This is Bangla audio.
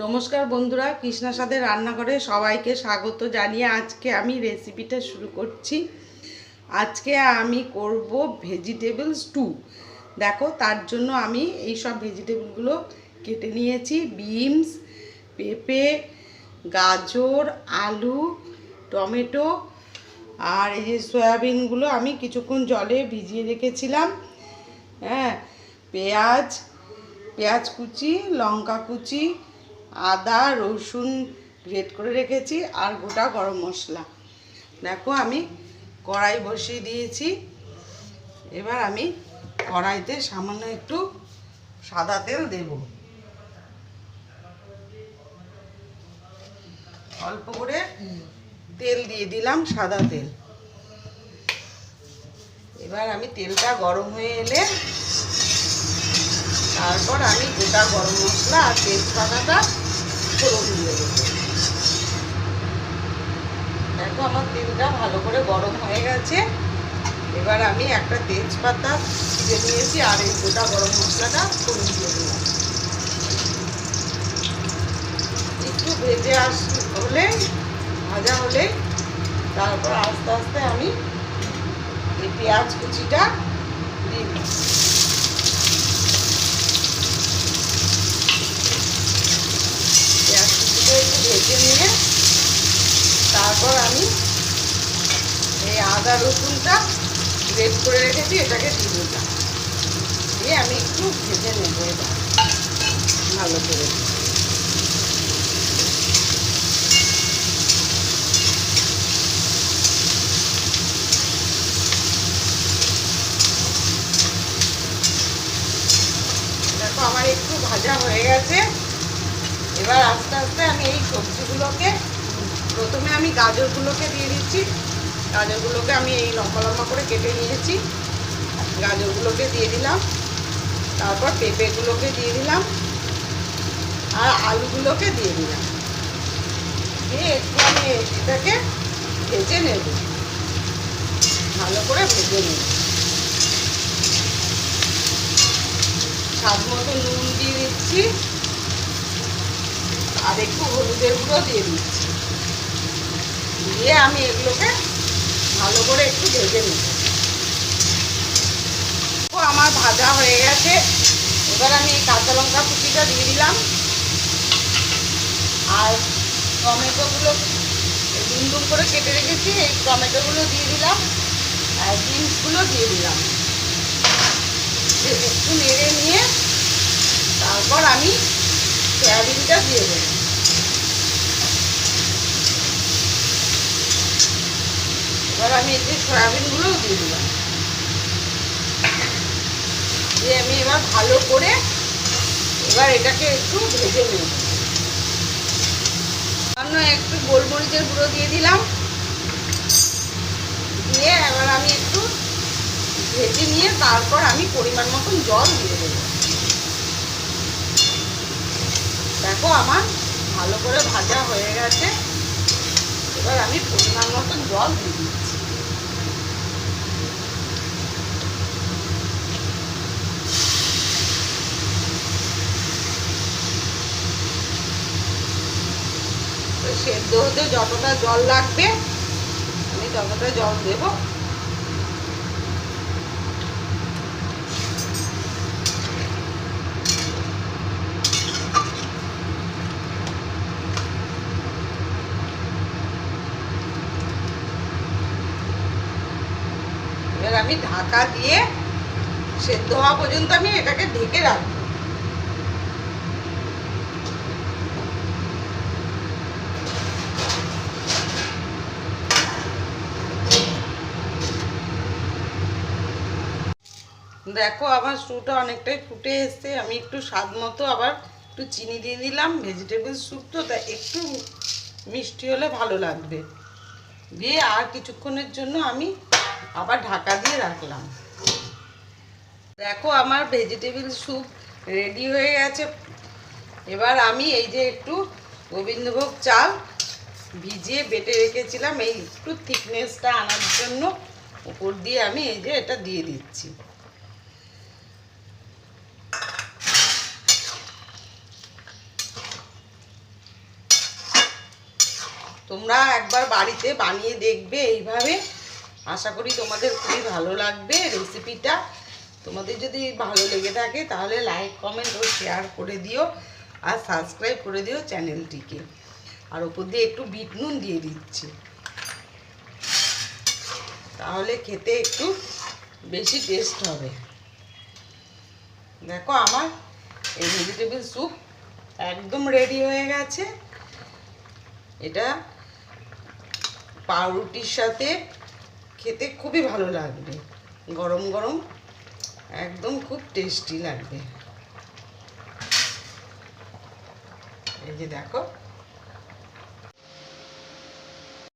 নমস্কার বন্ধুরা, কৃষ্ণা সাদের রান্নাঘরে সবাইকে স্বাগত জানিয়ে আজকে আমি রেসিপিটা শুরু করছি। আজকে আমি করব ভেজিটেবল স্টু দেখো, তার জন্য আমি এই সব ভেজিটেবলগুলো কেটে নিয়েছি। বিনস পেঁপে, গাজর, আলু, টমেটো আর এই যে সয়াবিনগুলো আমি কিছুক্ষণ জলে ভিজিয়ে রেখেছিলাম। হ্যাঁ পেঁয়াজ পেঁয়াজ কুচি, লঙ্কা কুচি আদা, রসুন গ্রেট করে রেখেছি আর গোটা গরম মশলা। দেখো আমি কড়াই বসিয়ে দিয়েছি। এবার আমি কড়াইতে সামান্য একটু সাদা তেল দেব। অল্প করে তেল দিয়ে দিলাম সাদা তেল। এবার আমি তেলটা গরম হয়ে এলে তারপর আমি গোটা গরম মশলা আর তেজপাতাটা দেখো আমার তেলটা ভালো করে গরম হয়ে গেছে। এবার আমি একটা তেজপাতা ছিঁড়ে নিয়েছি আর এই গোটা গরম মশলাটা ফোড়ন দিয়ে দিলাম। একটু ভেজে আস হলে, ভাজা হলে, তারপর আস্তে আস্তে আমি এই পেঁয়াজ কুচিটা দিয়ে পেঁয়াজ কুচিটা একটু ভেজে নিয়ে তারপর আমি এই আদা রসুনটা গ্রেট করে রেখেছি, এটাকে দিয়ে দিলাম। দিয়ে আমি একটু ভেজে নেব এবার। ভালো করে। আমার একটু ভাজা হয়ে গেছে। এবার আস্তে আস্তে আমি এই সবজিগুলোকে, প্রথমে আমি গাজরগুলোকে দিয়ে দিচ্ছি। গাজরগুলোকে আমি এই লম্বা লম্বা করে কেটে নিয়েছি। গাজরগুলোকে দিয়ে দিলাম। তারপর পেঁপেগুলোকে দিয়ে দিলাম। আর আলুগুলোকে দিয়ে দিলাম। দিয়ে একটু আমি এটাকে ভেজে নেব। ভালো করে ভেজে নেব। স্বাদ মতো নুন দিয়ে দিচ্ছি। আর একটু হলুদের গুঁড়ো দিয়ে দিচ্ছি। দিয়ে আমি এগুলোকে ভালো করে একটু ভেজে ও আমার ভাজা হয়ে গেছে। এবার আমি এই কাঁচা লঙ্কা কুচিটা দিয়ে দিলাম। আর টমেটোগুলো ডুম ডুম করে কেটে রেখেছি, এই টমেটোগুলো দিয়ে দিলাম আর বিনসগুলো দিয়ে দিলাম। একটু নেড়ে নিয়ে তারপর আমি সয়াবিনটা দিয়ে দেবো। এবার আমি যে সয়াবিনগুলোও দিয়ে দিলাম। দিয়ে আমি এবার ভালো করে এবার এটাকে একটু ভেজে নেব। সামান্য একটু গোলমরিচের গুঁড়ো দিয়ে দিলাম। দিয়ে এবার আমি একটু ভেজে নিয়ে তারপর আমি পরিমাণ মতন জল দিয়ে দেবো। দেখো আমার ভালো করে ভাজা হয়ে গেছে। এবার আমি পরিমাণ মতন জল দিয়ে দিচ্ছি সেদ্ধ হতে যতটা জল লাগবে, আমি ততটা জল দেবো। এবার আমি ঢাকা দিয়ে সেদ্ধ হওয়া পর্যন্ত আমি এটাকে ঢেকে রাখব। দেখো আমার স্যুপটা অনেকটাই ফুটে এসছে। আমি একটু স্বাদ মতো আবার একটু চিনি দিয়ে দিলাম ভেজিটেবল স্যুপ তো তাই একটু মিষ্টি হলে ভালো লাগবে। দিয়ে আর কিছুক্ষণের জন্য আমি আবার ঢাকা দিয়ে রাখলাম। দেখো আমার ভেজিটেবল স্যুপ রেডি হয়ে গেছে। এবার আমি এই যে একটু গোবিন্দভোগ চাল ভিজিয়ে বেটে রেখেছিলাম, এই একটু থিকনেসটা আনার জন্য। উপর দিয়ে আমি এই যে এটা দিয়ে দিচ্ছি। তোমরা একবার বাড়িতে বানিয়ে দেখবে এইভাবে। আশা করি তোমাদের খুবই ভালো লাগবে রেসিপিটা তোমাদের যদি ভালো লেগে থাকে তাহলে লাইক কমেন্ট ও শেয়ার করে দিও আর সাবস্ক্রাইব করে দিও চ্যানেলটিকে আর ওপর দিয়ে একটু বিট নুন দিয়ে দিচ্ছি। তাহলে খেতে একটু বেশি টেস্ট হবে। দেখো আমার এই ভেজিটেবল স্যুপ একদম রেডি হয়ে গেছে। এটা পাউরুটির সাথে খেতে খুবই ভালো লাগবে। গরম গরম একদম খুব টেস্টি লাগবে। এই যে দেখো